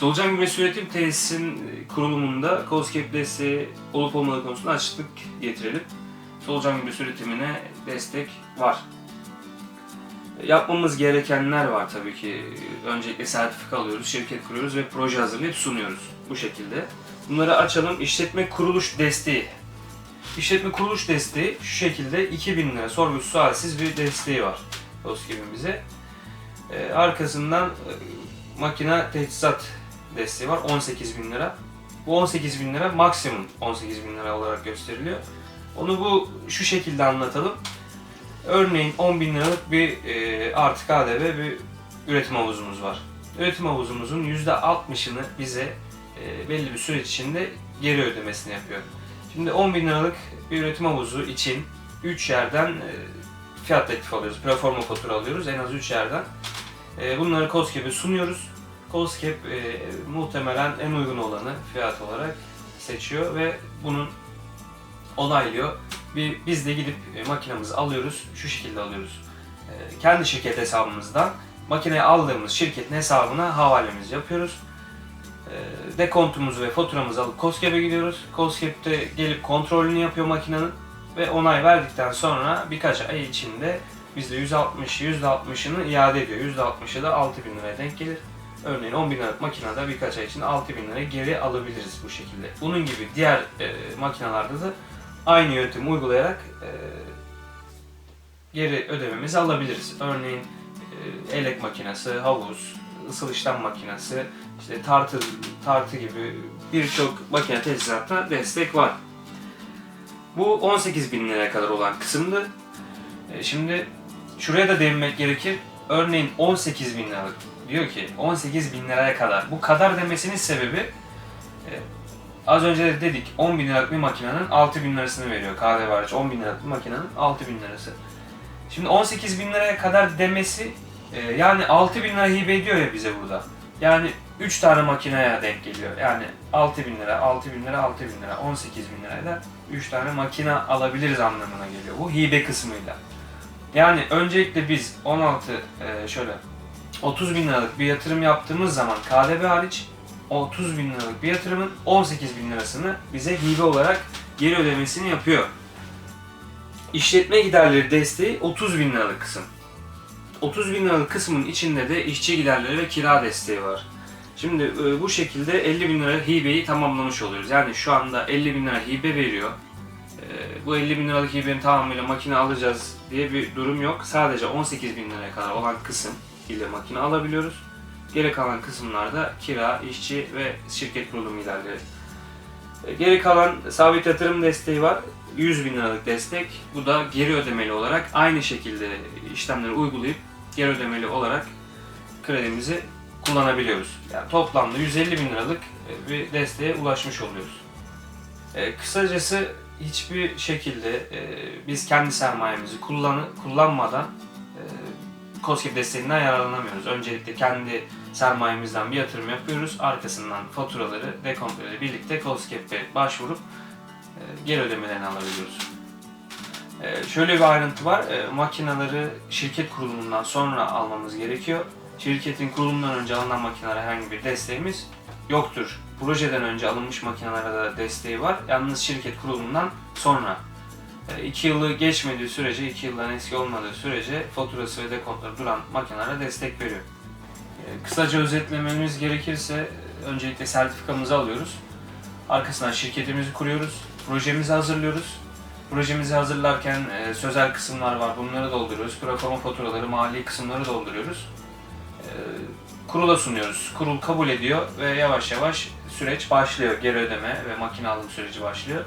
Solucan gübresi üretim tesisinin kurulumunda COSGAP desteği olup olmadığı konusunda açıklık getirelim. Solucan gübresi üretimine destek var. Yapmamız gerekenler var tabii ki. Öncelikle sertifika alıyoruz, şirket kuruyoruz ve proje hazırlayıp sunuyoruz bu şekilde. Bunları açalım. İşletme kuruluş desteği. İşletme kuruluş desteği şu şekilde 2000 lira sorgusuz sualsiz bir desteği var bize. Ee, arkasından e, makine teçhizat desteği var 18 bin lira. Bu 18 bin lira maksimum 18 bin lira olarak gösteriliyor. Onu bu şu şekilde anlatalım. Örneğin 10 bin liralık bir e, artı KDV bir üretim havuzumuz var. Üretim havuzumuzun %60'ını bize e, belli bir süreç içinde geri ödemesini yapıyor. Şimdi 10 bin liralık bir üretim havuzu için 3 yerden e, fiyat teklifi alıyoruz. Proforma fatura alıyoruz en az 3 yerden. E, bunları COSGAP'e sunuyoruz. COSGAP e, muhtemelen en uygun olanı fiyat olarak seçiyor ve bunun onaylıyor. Bir, biz de gidip e, makinamızı alıyoruz. Şu şekilde alıyoruz. E, kendi şirket hesabımızdan makineyi aldığımız şirketin hesabına havalemizi yapıyoruz. E, dekontumuzu ve faturamızı alıp COSGAP'e gidiyoruz. COSGAP'te gelip kontrolünü yapıyor makinenin ve onay verdikten sonra birkaç ay içinde bizde 160 %60'ını iade ediyor. %60'ı da 6000 liraya denk gelir. Örneğin 10 bin liralık makinede birkaç ay içinde 6 bin liraya geri alabiliriz bu şekilde. Bunun gibi diğer e, makinalarda da aynı yöntemi uygulayarak e, geri ödememizi alabiliriz. Örneğin e, elek makinesi, havuz, ısıl işlem makinesi, işte tartı, tartı gibi birçok makine teçhizatta destek var. Bu 18 bin liraya kadar olan kısımdı. E, şimdi şuraya da değinmek gerekir. Örneğin 18 bin liralık diyor ki 18 bin liraya kadar. Bu kadar demesinin sebebi e, az önce de dedik 10 bin liralık bir makinenin 6 bin lirasını veriyor KDV hariç 10 bin liralık bir makinenin 6 bin lirası. Şimdi 18 bin liraya kadar demesi e, yani 6 bin lira hibe ediyor ya bize burada. Yani 3 tane makineye denk geliyor. Yani 6 bin lira, 6 bin lira, 6 bin lira, 18 bin liraya da 3 tane makine alabiliriz anlamına geliyor. Bu hibe kısmıyla. Yani öncelikle biz 16 e, şöyle 30 bin liralık bir yatırım yaptığımız zaman KDV hariç 30 bin liralık bir yatırımın 18 bin lirasını bize hibe olarak geri ödemesini yapıyor. İşletme giderleri desteği 30 bin liralık kısım. 30 bin liralık kısmın içinde de işçi giderleri ve kira desteği var. Şimdi e, bu şekilde 50 bin lira hibeyi tamamlamış oluyoruz. Yani şu anda 50 bin lira hibe veriyor. E, bu 50 bin liralık hibenin tamamıyla makine alacağız diye bir durum yok. Sadece 18 bin liraya kadar olan kısım ile makine alabiliyoruz. Geri kalan kısımlarda kira, işçi ve şirket kurulum giderleri. E, Geri kalan sabit yatırım desteği var. 100 bin liralık destek. Bu da geri ödemeli olarak aynı şekilde işlemleri uygulayıp geri ödemeli olarak kredimizi kullanabiliyoruz. Yani toplamda 150 bin liralık e, bir desteğe ulaşmış oluyoruz. E, kısacası hiçbir şekilde e, biz kendi sermayemizi kullan kullanmadan e, COSGAP desteğinden yararlanamıyoruz. Öncelikle kendi sermayemizden bir yatırım yapıyoruz. Arkasından faturaları, dekontları birlikte COSGAP'e başvurup e, geri ödemelerini alabiliyoruz. E, şöyle bir ayrıntı var. E, makineleri şirket kurulumundan sonra almamız gerekiyor. Şirketin kurulumundan önce alınan makinelere herhangi bir desteğimiz yoktur. Projeden önce alınmış makinelere de desteği var. Yalnız şirket kurulumundan sonra 2 yılı geçmediği sürece, 2 yıldan eski olmadığı sürece faturası ve dekontları duran makinelere destek veriyor. E, Kısaca özetlememiz gerekirse e, öncelikle sertifikamızı alıyoruz. Arkasından şirketimizi kuruyoruz, projemizi hazırlıyoruz. Projemizi hazırlarken e, sözel kısımlar var, bunları dolduruyoruz. Proforma faturaları, mali kısımları dolduruyoruz. E, kurula sunuyoruz. Kurul kabul ediyor ve yavaş yavaş süreç başlıyor. Geri ödeme ve makine alım süreci başlıyor.